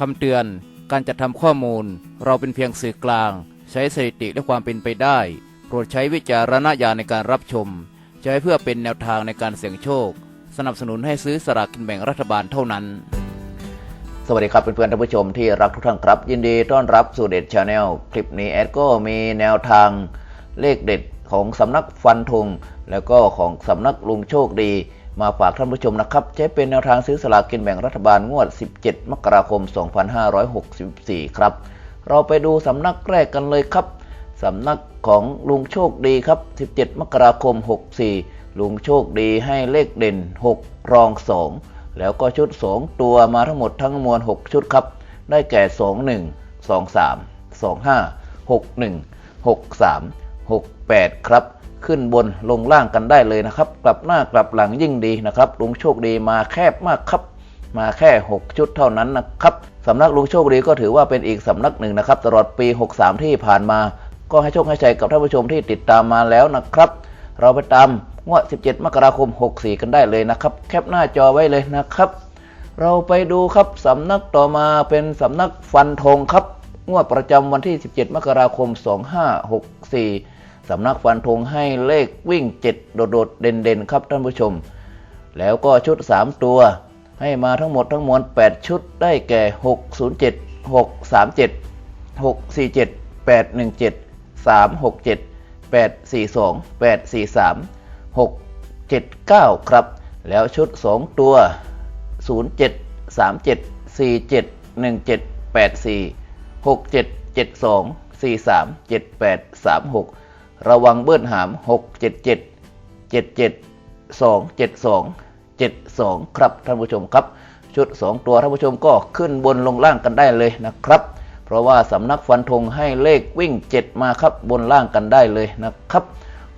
คำเตือน การจัดทำข้อมูล เราเป็นเพียงสื่อกลาง ใช้สถิติและความเป็นไปได้ โปรดใช้วิจารณญาณในการรับชม ใช้เพื่อเป็นแนวทางในการเสี่ยงโชค สนับสนุนให้ซื้อสลากกินแบ่งรัฐบาลเท่านั้น สวัสดีครับเพื่อนๆท่านผู้ชมที่รักทุกท่านครับ ยินดีต้อนรับสู่เด็ดชาแนลคลิปนี้แอดก็มีแนวทางเลขเด็ดของสำนักฟันธงแล้วก็ของสำนักลุงโชคดี มาฝากท่านผู้ชมนะครับ ใช้เป็นแนวทางซื้อสลากกินแบ่งรัฐบาลงวด 17 มกราคม 2564 ครับ เราไปดูสำนักแรกกันเลยครับสำนักของลุงโชคดีครับ 17 มกราคม 64 ลุงโชคดีให้เลขเด่น 6 รอง 2 แล้วก็ชุด 2 ตัวมาทั้งหมดทั้งมวล 6 ชุดครับ ได้แก่ 21 23 25 61 63 68 ครับ ขึ้นบนลงล่างกันได้เลยนะครับ กลับหน้ากลับหลังยิ่งดีนะครับลุงโชคดีมาแคบมากครับ มาแค่ 6 ชุดเท่านั้นนะครับสำนักลุงโชคดีก็ถือว่าเป็นอีกสำนักหนึ่งนะครับตลอดปี 63 ที่ผ่านมา ก็ให้โชคให้ชัยกับท่านผู้ชมที่ติดตามมาแล้วนะครับ เราไปตามงวด 17 มกราคม 64 กันได้เลยนะครับ แคปหน้าจอไว้เลยนะครับ เราไปดูครับสำนักต่อมาเป็นสำนักฟันธงครับ งวดประจำวันที่ 17 มกราคม 2564 สำนักฟันธงให้เลขวิ่ง 7 โดดๆ เด่นๆ ครับท่านผู้ชม แล้วก็ชุด 3 ตัว ให้มาทั้งหมดทั้งมวล 8 ชุดได้แก่ 607 637 647 817 367 842 843 679 ครับ แล้วชุด 2 ตัว 07 37 47 17 84 67 72 43 78 36 ระวังเบิ้ลหาม 677 77 272 72 ครับท่านผู้ชมครับ ชุด 2 ตัวท่านผู้ชมก็ขึ้นบนลงล่างกันได้เลยนะครับ เพราะว่าสำนักฟันธงให้เลขวิ่ง 7 มาครับบนล่างกันได้เลยนะครับ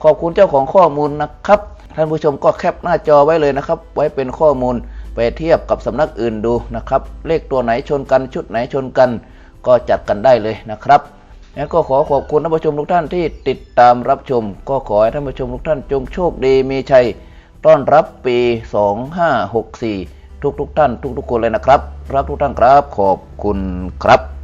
ขอบคุณเจ้าของข้อมูลนะครับ ท่านผู้ชมก็แคปหน้าจอไว้เลยนะครับ ไว้เป็นข้อมูลไปเทียบกับสำนักอื่นดูนะครับ เลขตัวไหนชนกันชุดไหนชนกัน ก็จัดกันได้เลยนะครับ แล้วก็ขอขอบคุณท่านผู้ชมทุกท่านที่ติดตามรับชม ก็ขอให้ท่านผู้ชมทุกท่านจงโชคดีมีชัย ต้อนรับปี 2564 ทุกทุกท่าน ทุกทุกคนเลยนะครับ รักทุกท่านครับ ขอบคุณครับ